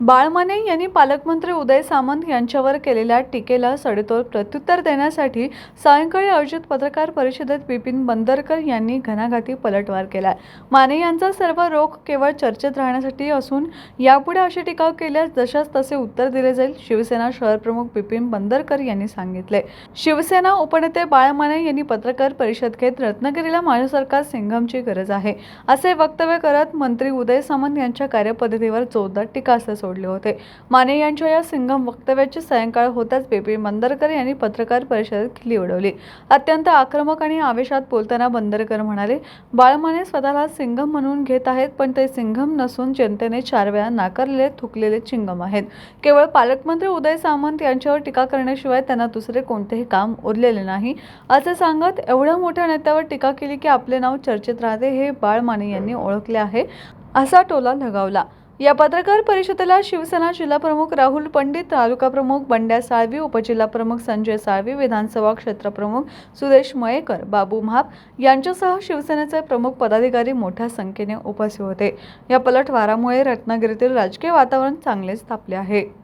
बाळमाने यांनी पालकमंत्री उदय सामंत यांच्यावर केलेल्या टीकेला सडेतोड प्रत्युत्तर देण्यासाठी सायंकाळी आयोजित पत्रकार परिषदेत बिपिन बंदरकर यांनी घणाघाती पलटवार केला. माने यांचा सर्व रोख केवळ चर्चेत राहण्यासाठी असून यापुढे अशी टीका केल्यास जशास तसे उत्तर दिले जाईल शिवसेना शहरप्रमुख बिपिन बंदरकर यांनी सांगितले. शिवसेना उपनेते बाळमाने यांनी पत्रकार परिषद घेत रत्नागिरीला माझ्यासारखा सिंघमची गरज आहे असे वक्तव्य करत मंत्री उदय सामंत यांच्या कार्यपद्धतीवर जोरदार टीकास्त्र सोडले होते. माने यांच्या या सिंगम वक्तव्याची सायंकाळ होताच बेबी बंदरकर यांनी पत्रकार परिषदेत खिल्ली उडवली. अत्यंत आक्रमक आणि आवेशात बोलताना बंदरकर म्हणाले बाळमाने स्वतःला सिंघम म्हणून घेत आहेत पण ते सिंघम नसून जनतेने चार वेळा नाकारलेले थुकलेले चिंगम आहेत. केवळ पालकमंत्री उदय सामंत यांच्यावर टीका करण्याशिवाय त्यांना दुसरे कोणतेही काम उरलेले नाही. असे सांगत एवढ्या मोठ्या नेत्यावर टीका केली की आपले नाव चर्चेत राहते हे बाळ माने यांनी ओळखले आहे. असा टोला लगावला. या पत्रकार परिषदेला शिवसेना जिल्हाप्रमुख राहुल पंडित तालुका प्रमुख बंड्या साळवी उपजिल्हाप्रमुख संजय साळवी विधानसभा क्षेत्रप्रमुख सुदेश मयेकर बाबू महाप यांच्यासह शिवसेनेचे प्रमुख पदाधिकारी मोठ्या संख्येने उपस्थित होते. या पलटवारामुळे रत्नागिरीतील राजकीय वातावरण चांगलेच तापले आहे.